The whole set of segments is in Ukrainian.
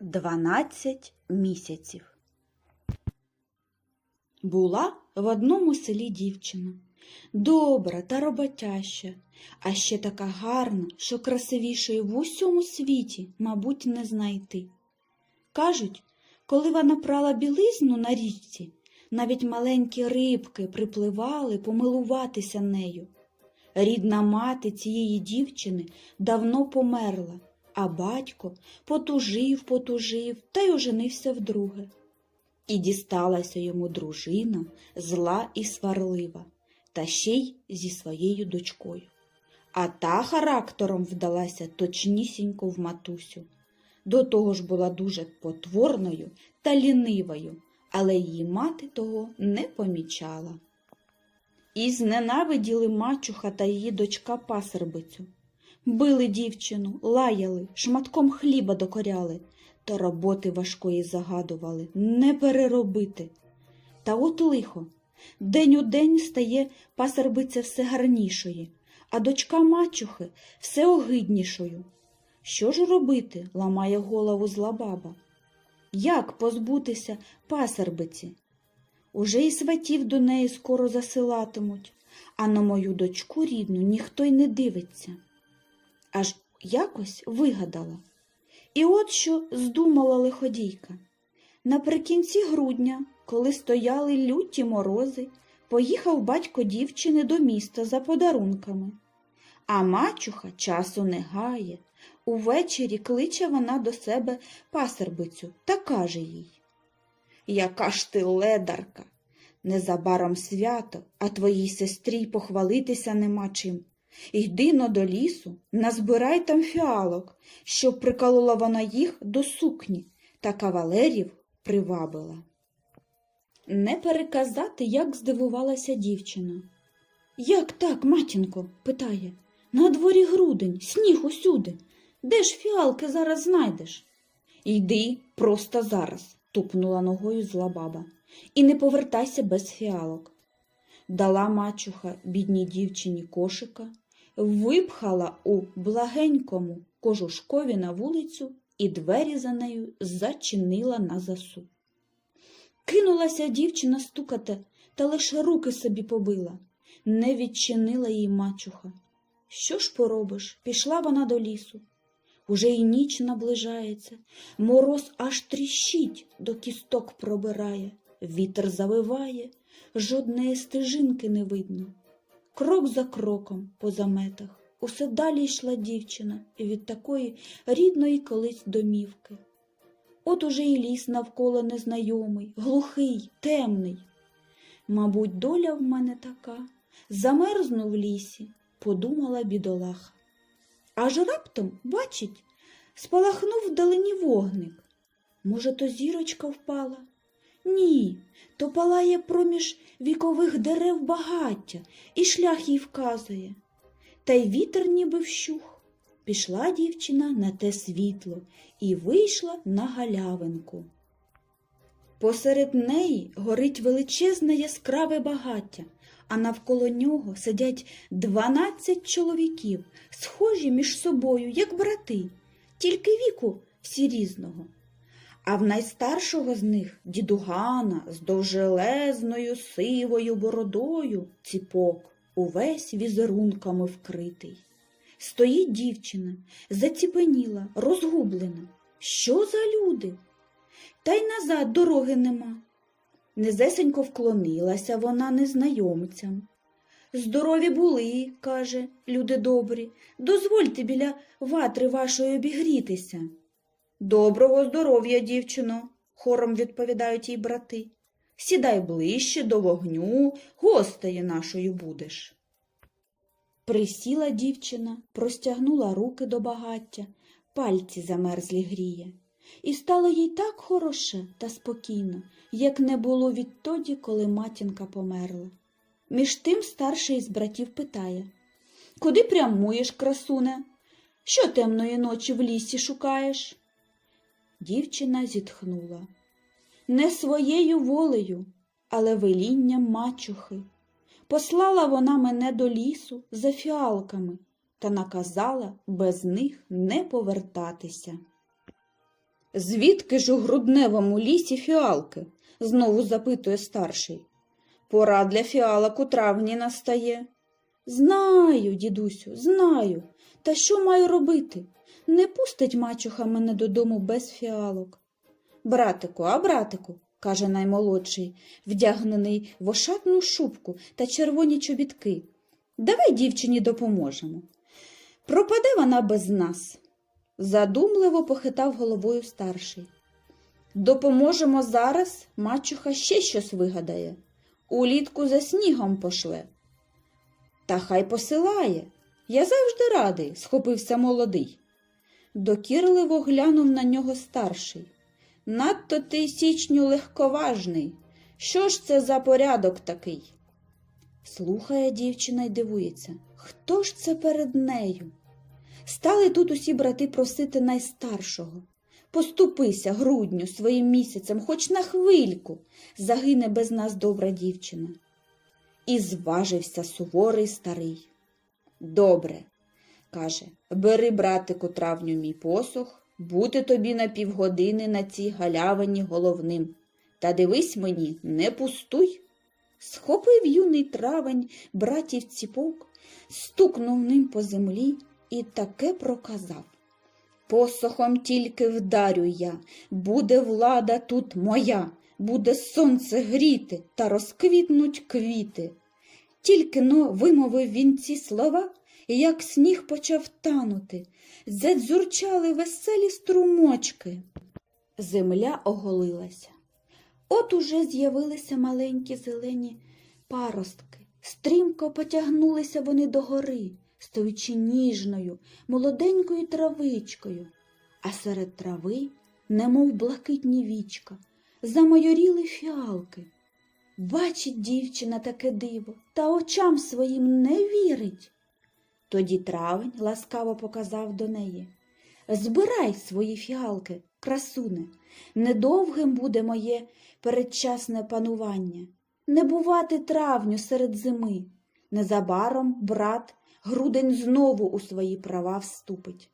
Дванадцять місяців. Була в одному селі дівчина. Добра та роботяща, а ще така гарна, що красивішої в усьому світі, мабуть, не знайти. Кажуть, коли вона прала білизну на річці, навіть маленькі рибки припливали помилуватися нею. Рідна мати цієї дівчини давно померла, а батько потужив, потужив та й оженився вдруге. І дісталася йому дружина зла і сварлива, та ще й зі своєю дочкою. А та характером вдалася точнісінько в матусю. До того ж була дуже потворною та лінивою, але її мати того не помічала. І зненавиділи мачуха та її дочка пасербицю. Били дівчину, лаяли, шматком хліба докоряли, та роботи важкої загадували не переробити. Та от лихо, день у день стає пасербиця все гарнішою, а дочка мачухи все огиднішою. Що ж робити? ламає голову зла баба. Як позбутися пасербиці? Уже і сватів до неї скоро засилатимуть, а на мою дочку рідну ніхто й не дивиться. Аж якось вигадала. І от що здумала лиходійка. Наприкінці грудня, коли стояли люті морози, поїхав батько дівчини до міста за подарунками. А мачуха часу не гає. Увечері кличе вона до себе пасербицю та каже їй Яка ж ти ледарка! Незабаром свято, а твоїй сестрі похвалитися нема чим. Йди но до лісу, назбирай там фіалок, щоб приколола вона їх до сукні та кавалерів привабила. Не переказати, як здивувалася дівчина. Як так, матінко? питає. На дворі грудень, сніг усюди. Де ж фіалки зараз знайдеш? Йди просто зараз, тупнула ногою зла баба, і не повертайся без фіалок. Дала мачуха бідній дівчині кошика, випхала у благенькому кожушкові на вулицю і двері за нею зачинила на засу. Кинулася дівчина стукати, та лише руки собі побила. Не відчинила їй мачуха. Що ж поробиш? Пішла вона до лісу. Уже й ніч наближається, мороз аж тріщить, до кісток пробирає, вітер завиває, жодної стежинки не видно. Крок за кроком по заметах усе далі йшла дівчина від такої рідної колись домівки. От уже і ліс навколо незнайомий, глухий, темний. Мабуть, доля в мене така, замерзну в лісі, подумала бідолаха. Аж раптом, бачить, спалахнув вдалині вогник. Може, то зірочка впала? Ні, то палає проміж вікових дерев багаття і шлях їй вказує. Та й вітер ніби вщух. Пішла дівчина на те світло і вийшла на галявинку. Посеред неї горить величезне яскраве багаття, а навколо нього сидять дванадцять чоловіків, схожі між собою, як брати, тільки віку всі різного. А в найстаршого з них дідугана з довжелезною сивою бородою ціпок, увесь візерунками вкритий. Стоїть дівчина, заціпеніла, розгублена. Що за люди? Та й назад дороги нема. Незесенько вклонилася вона незнайомцям. Здорові були, каже, люди добрі, дозвольте біля ватри вашої обігрітися. Доброго здоров'я, дівчино, хором відповідають їй брати. Сідай ближче до вогню, гостею нашою будеш. Присіла дівчина, простягнула руки до багаття, пальці замерзлі гріє. І стало їй так хороше та спокійно, як не було відтоді, коли матінка померла. Між тим старший із братів питає Куди прямуєш, красуне? Що темної ночі в лісі шукаєш? Дівчина зітхнула. Не своєю волею, але велінням мачухи. Послала вона мене до лісу за фіалками та наказала без них не повертатися. Звідки ж у грудневому лісі фіалки? знову запитує старший. Пора для фіалок у травні настає. Знаю, дідусю, знаю. Та що маю робити? Не пустить мачуха мене додому без фіалок. Братику, а братику, каже наймолодший, вдягнений в ошатну шубку та червоні чобітки. Давай дівчині допоможемо. Пропаде вона без нас. Задумливо похитав головою старший. Допоможемо зараз, мачуха ще щось вигадає. Улітку за снігом пошле. Та хай посилає. Я завжди радий, схопився молодий. Докірливо глянув на нього старший. Надто ти січню легковажний. Що ж це за порядок такий? Слухає дівчина й дивується, хто ж це перед нею? Стали тут усі брати просити найстаршого. Поступися, грудню, своїм місяцем, хоч на хвильку, загине без нас добра дівчина. І зважився суворий старий. Добре, каже, бери, братику, травню мій посох, бути тобі на півгодини на цій галявині головним. Та дивись мені, не пустуй. Схопив юний травень братів ціпок, стукнув ним по землі і таке проказав. Посохом тільки вдарю я, буде влада тут моя, буде сонце гріти та розквітнуть квіти. Тільки но вимовив він ці слова, і як сніг почав танути, задзюрчали веселі струмочки. Земля оголилася. От уже з'явилися маленькі зелені паростки. Стрімко потягнулися вони догори, стоючи ніжною, молоденькою травичкою, а серед трави, немов блакитні вічка, замайоріли фіалки. Бачить дівчина таке диво, та очам своїм не вірить. Тоді травень ласкаво показав до неї. Збирай свої фіалки, красуне, недовгим буде моє передчасне панування. Не бувати травню серед зими. Незабаром брат грудень знову у свої права вступить.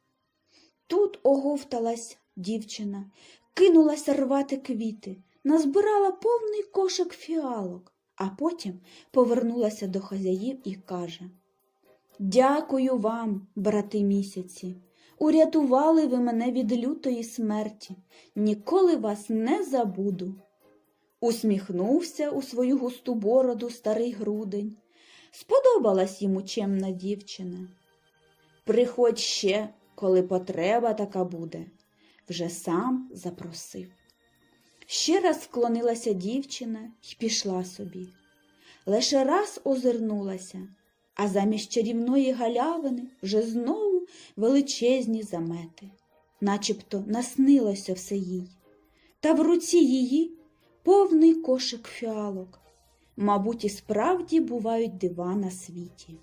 Тут оговталась дівчина, кинулася рвати квіти, назбирала повний кошик фіалок, а потім повернулася до хазяїв і каже Дякую вам, брати місяці. Урятували ви мене від лютої смерті, ніколи вас не забуду. Усміхнувся у свою густу бороду старий грудень. Сподобалась йому чемна дівчина. Приходь ще, коли потреба така буде, вже сам запросив. Ще раз вклонилася дівчина й пішла собі. Лише раз озирнулася, а замість чарівної галявини вже знову величезні замети, начебто наснилося все їй. Та в руці її повний кошик фіалок. Мабуть, і справді бувають дива на світі.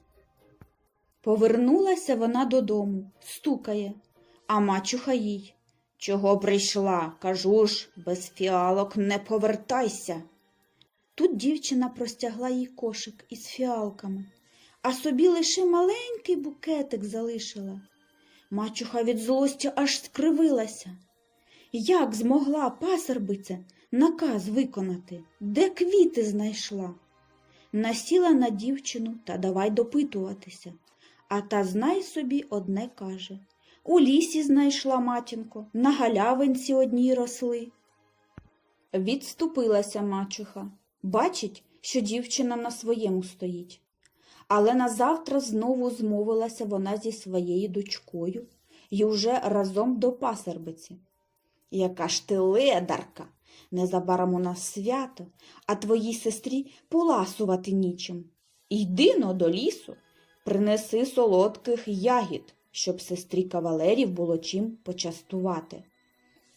Повернулася вона додому, стукає, а мачуха їй. Чого прийшла? Кажу ж, без фіалок не повертайся. Тут дівчина простягла їй кошик із фіалками, а собі лише маленький букетик залишила. Мачуха від злості аж скривилася. Як змогла пасербиця наказ виконати, де квіти знайшла? Насіла на дівчину та давай допитуватися, а та знай собі одне каже. У лісі знайшла матінко, на галявинці одній росли. Відступилася мачуха. Бачить, що дівчина на своєму стоїть. Але назавтра знову змовилася вона зі своєю дочкою і уже разом до пасербиці. Яка ж ти ледарка, незабаром у нас свято, а твоїй сестрі поласувати нічим. Йди но до лісу, принеси солодких ягід, щоб сестрі кавалерів було чим почастувати.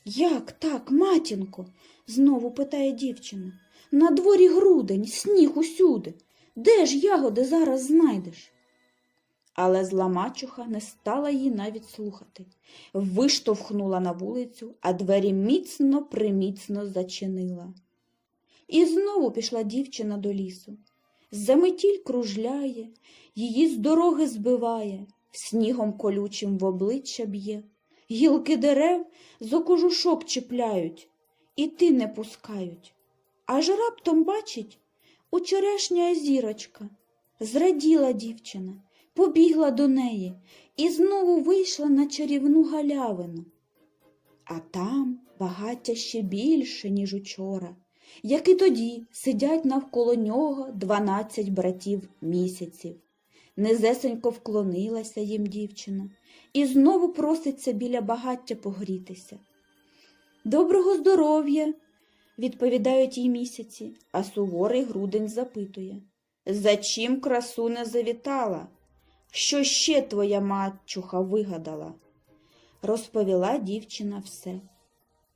Як так, матінко? знову питає дівчина. На дворі грудень, сніг усюди. Де ж ягоди зараз знайдеш? Але зла мачуха не стала її навіть слухати. Виштовхнула на вулицю, а двері міцно приміцно зачинила. І знову пішла дівчина до лісу. Заметіль кружляє, її з дороги збиває, снігом колючим в обличчя б'є, гілки дерев з окожушок чіпляють, і ти не пускають. Аж раптом бачить у черешня зірочка. Зраділа дівчина, побігла до неї і знову вийшла на чарівну галявину. А там багаття ще більше, ніж учора, як і тоді сидять навколо нього дванадцять братів місяців. Незесенько вклонилася їм дівчина і знову проситься біля багаття погрітися. Доброго здоров'я, відповідають їй місяці, а суворий грудень запитує. За чим красу не завітала? Що ще твоя матчуха вигадала? Розповіла дівчина все.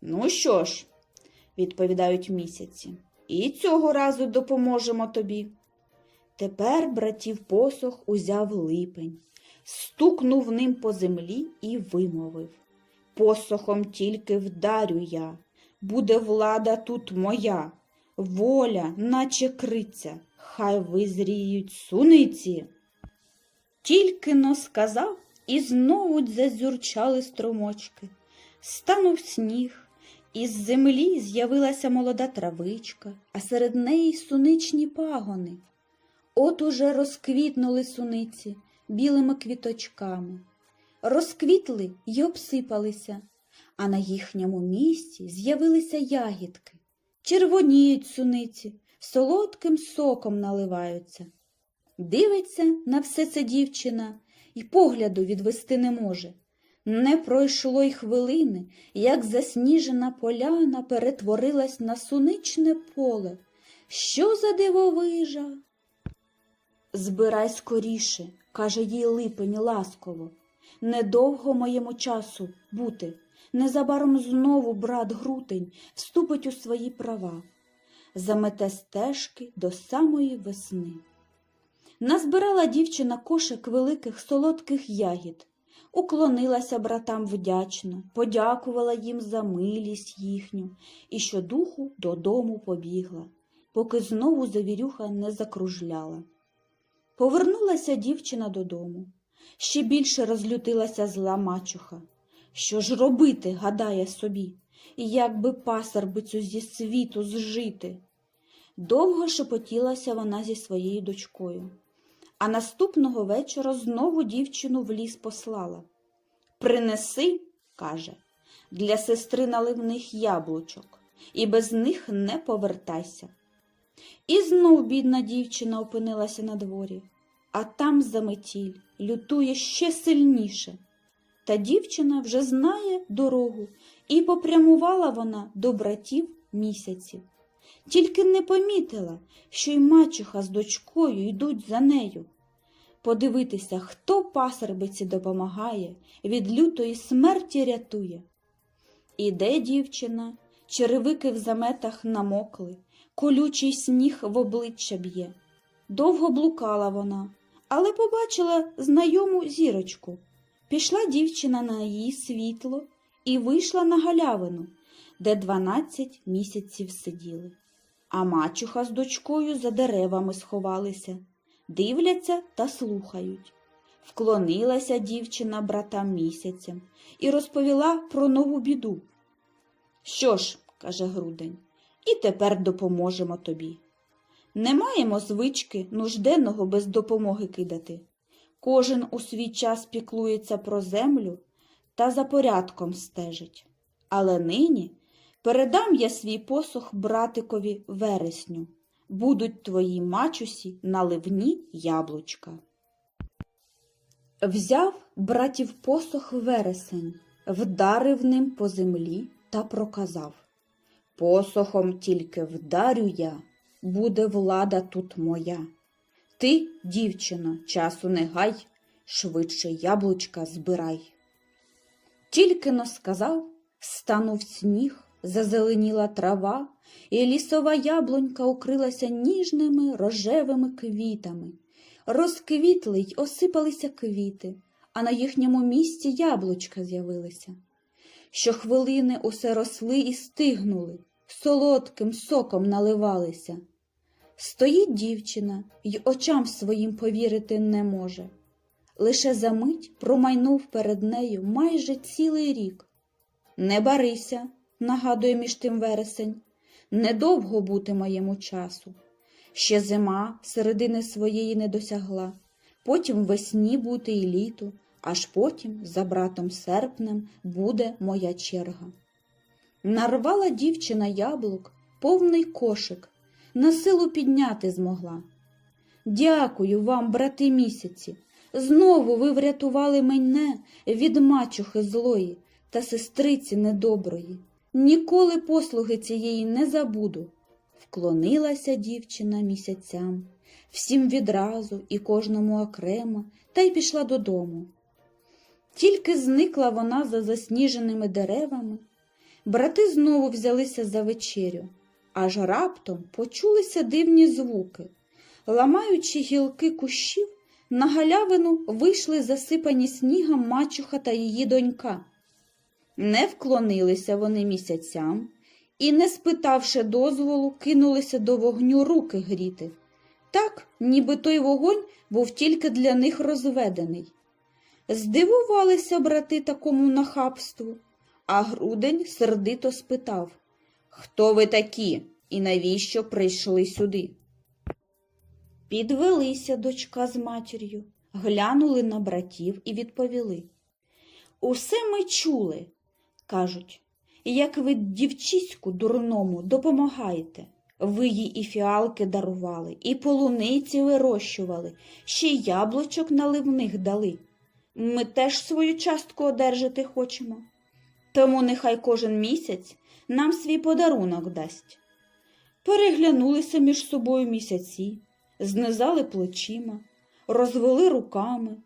Ну що ж, відповідають місяці, і цього разу допоможемо тобі. Тепер братів посох узяв липень, стукнув ним по землі і вимовив Посохом тільки вдарю я, буде влада тут моя, воля, наче криця, хай визріють суниці. Тільки но сказав, і знову зазюрчали струмочки. Станув сніг, із землі з'явилася молода травичка, а серед неї суничні пагони. От уже розквітнули суниці білими квіточками, розквітли й обсипалися, а на їхньому місці з'явилися ягідки. Червоніють суниці, солодким соком наливаються. Дивиться на все це дівчина і погляду відвести не може. Не пройшло й хвилини, як засніжена поляна перетворилась на суничне поле. Що за дивовижа? Збирай скоріше, каже їй липень ласково. Недовго моєму часу бути. Незабаром знову брат Грутень вступить у свої права, замете стежки до самої весни. Назбирала дівчина кошик великих солодких ягід, уклонилася братам вдячно, подякувала їм за милість їхню і щодуху додому побігла, поки знову завірюха не закружляла. Повернулася дівчина додому. Ще більше розлютилася зла мачуха. Що ж робити, гадає собі, і як би пасарбицю зі світу зжити? Довго шепотілася вона зі своєю дочкою, а наступного вечора знову дівчину в ліс послала. Принеси, каже, для сестри наливних яблучок, і без них не повертайся. І знов бідна дівчина опинилася на дворі, а там заметіль лютує ще сильніше. Та дівчина вже знає дорогу, і попрямувала вона до братів місяців. Тільки не помітила, що й мачуха з дочкою йдуть за нею. Подивитися, хто пасербиці допомагає, від лютої смерті рятує. Іде дівчина, черевики в заметах намокли, колючий сніг в обличчя б'є. Довго блукала вона, але побачила знайому зірочку. Пішла дівчина на її світло і вийшла на галявину, де дванадцять місяців сиділи. А мачуха з дочкою за деревами сховалися, дивляться та слухають. Вклонилася дівчина братам місяцям і розповіла про нову біду. Що ж, каже Грудень, і тепер допоможемо тобі. Не маємо звички нужденного без допомоги кидати. Кожен у свій час піклується про землю та за порядком стежить. Але нині передам я свій посох братикові вересню. Будуть твої мачусі наливні яблучка. Взяв братів посох вересень, вдарив ним по землі та проказав Посохом тільки вдарю я, буде влада тут моя. Ти, дівчино, часу не гай, швидше яблучка збирай. Тільки но сказав, станув сніг, зазеленіла трава, і лісова яблунька укрилася ніжними рожевими квітами. Розквітли й осипалися квіти, а на їхньому місці яблучка з'явилися. Щохвилини усе росли і стигнули, солодким соком наливалися. Стоїть дівчина й очам своїм повірити не може. Лише за мить промайнув перед нею майже цілий рік. Не барися, нагадує між тим вересень, недовго бути моєму часу. Ще зима середини своєї не досягла, потім весні бути і літо, аж потім, за братом серпнем, буде моя черга. Нарвала дівчина яблук, повний кошик, на силу підняти змогла. Дякую вам, брати місяці. Знову ви врятували мене від мачухи злої та сестриці недоброї. Ніколи послуги цієї не забуду. Вклонилася дівчина місяцям, всім відразу і кожному окремо, та й пішла додому. Тільки зникла вона за засніженими деревами, брати знову взялися за вечерю, аж раптом почулися дивні звуки. Ламаючи гілки кущів, на галявину вийшли засипані снігом мачуха та її донька. Не вклонилися вони місяцям і, не спитавши дозволу, кинулися до вогню руки гріти. Так, ніби той вогонь був тільки для них розведений. Здивувалися брати такому нахабству, а грудень сердито спитав Хто ви такі і навіщо прийшли сюди? Підвелися дочка з матір'ю, глянули на братів і відповіли. Усе ми чули, кажуть, як ви дівчиську дурному допомагаєте. Ви їй і фіалки дарували, і полуниці вирощували, ще й яблучок наливних дали. Ми теж свою частку одержати хочемо. Тому нехай кожен місяць нам свій подарунок дасть. Переглянулися між собою місяці, знизали плечима, розвели руками,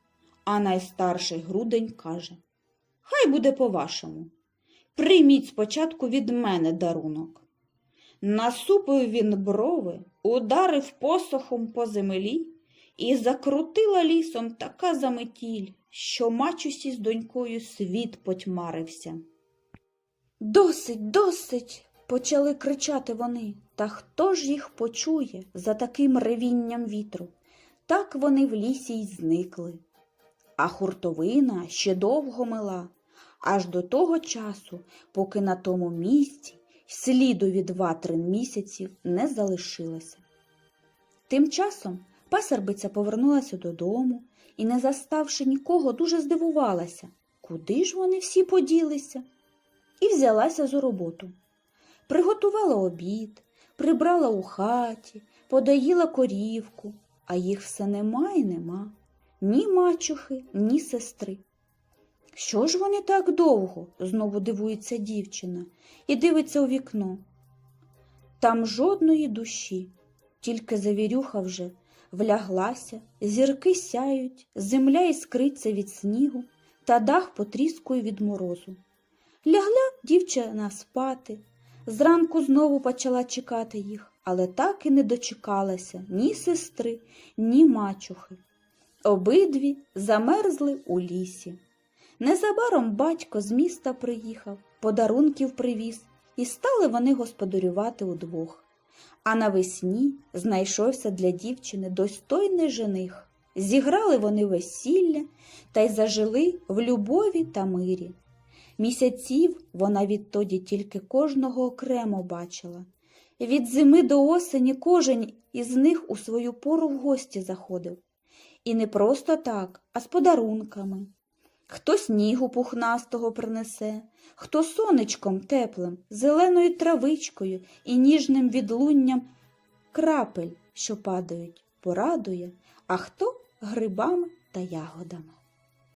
а найстарший грудень каже Хай буде по-вашому. Прийміть спочатку від мене дарунок. Насупив він брови, ударив посохом по землі і закрутила лісом така заметіль, що мачусі з донькою світ потьмарився. Досить, досить. почали кричати вони. Та хто ж їх почує за таким ревінням вітру? Так вони в лісі й зникли. А хуртовина ще довго мила, аж до того часу, поки на тому місці сліду від ватрин місяців не залишилося. Тим часом пасербиця повернулася додому і, не заставши нікого, дуже здивувалася, куди ж вони всі поділися, і взялася за роботу. Приготувала обід, прибрала у хаті, подаїла корівку, а їх все нема і нема ні мачухи, ні сестри. Що ж вони так довго? знову дивується дівчина і дивиться у вікно. Там жодної душі, тільки завірюха вже вляглася, зірки сяють, земля іскриться від снігу, та дах потріскує від морозу. Лягла дівчина спати. Зранку знову почала чекати їх, але так і не дочекалася ні сестри, ні мачухи. Обидві замерзли у лісі. Незабаром батько з міста приїхав, подарунків привіз, і стали вони господарювати удвох. А навесні знайшовся для дівчини достойний жених. Зіграли вони весілля та й зажили в любові та мирі. Місяців вона відтоді тільки кожного окремо бачила. Від зими до осені кожен із них у свою пору в гості заходив. І не просто так, а з подарунками. Хто снігу пухнастого принесе, хто сонечком теплим, зеленою травичкою і ніжним відлунням крапель, що падають, порадує, а хто грибами та ягодами.